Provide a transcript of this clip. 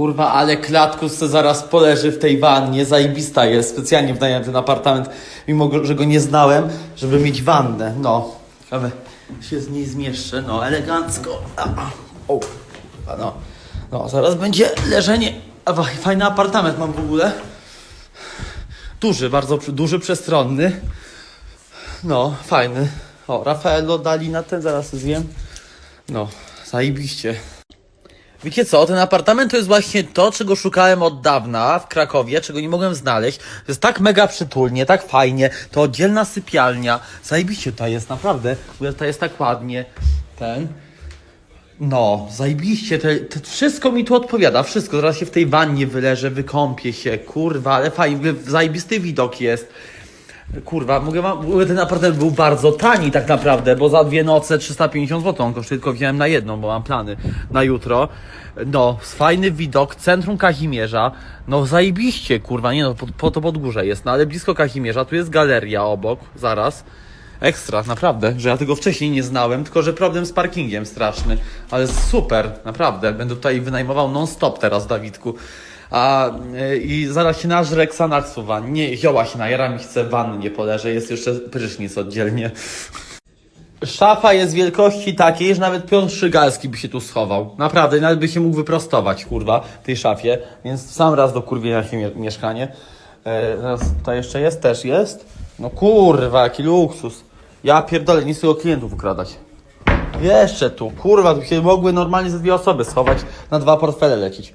Kurwa, ale klatkus se zaraz poleży w tej wannie, zajebista jest. Specjalnie wynająłem ten apartament, mimo że go nie znałem, żeby mieć wannę. No, ale się z niej zmieszczę, no, elegancko. O, no, no, zaraz będzie leżenie. A, fajny apartament mam w ogóle. Duży, bardzo duży, przestronny. No, fajny. O, Rafaelo dali na ten, zaraz zjem. No, zajebiście. Wiecie co, ten apartament to jest właśnie to, czego szukałem od dawna w Krakowie, czego nie mogłem znaleźć. To jest tak mega przytulnie, tak fajnie, to oddzielna sypialnia. Zajebiście tutaj jest, naprawdę. Tutaj jest tak ładnie. Ten. No, zajebiście, te, te, wszystko mi tu odpowiada, wszystko. Zaraz się w tej wannie wyleżę, wykąpię się, kurwa, ale fajnie, zajebisty widok jest. Kurwa, mogę ten apartament był bardzo tani tak naprawdę, bo za dwie noce 350 zł on kosztuje, tylko wziąłem na jedną, bo mam plany na jutro. No, fajny widok, centrum Kazimierza, no zajebiście, kurwa, nie no, po, po to pod górze jest, no ale blisko Kazimierza, tu jest galeria obok, zaraz. Ekstra, naprawdę, że ja tego wcześniej nie znałem, tylko że problem z parkingiem straszny, ale super, naprawdę, będę tutaj wynajmował non-stop teraz, Dawidku. A y, i zaraz się nażrę Xanaxu w wannie, zioła się najaram i chcę w wannie poleżę, jest jeszcze prysznic oddzielnie. Szafa jest wielkości takiej, że nawet Piotr Szygalski by się tu schował. Naprawdę, nawet by się mógł wyprostować, kurwa, w tej szafie. Więc sam raz do kurwienia się mie- mieszkanie. E, tutaj jeszcze jest? Też jest? No kurwa, jaki luksus. Ja pierdolę, nie z tego klientów ukradać. Jeszcze tu, kurwa, tu się mogły normalnie ze dwie osoby schować, na dwa portfele lecieć.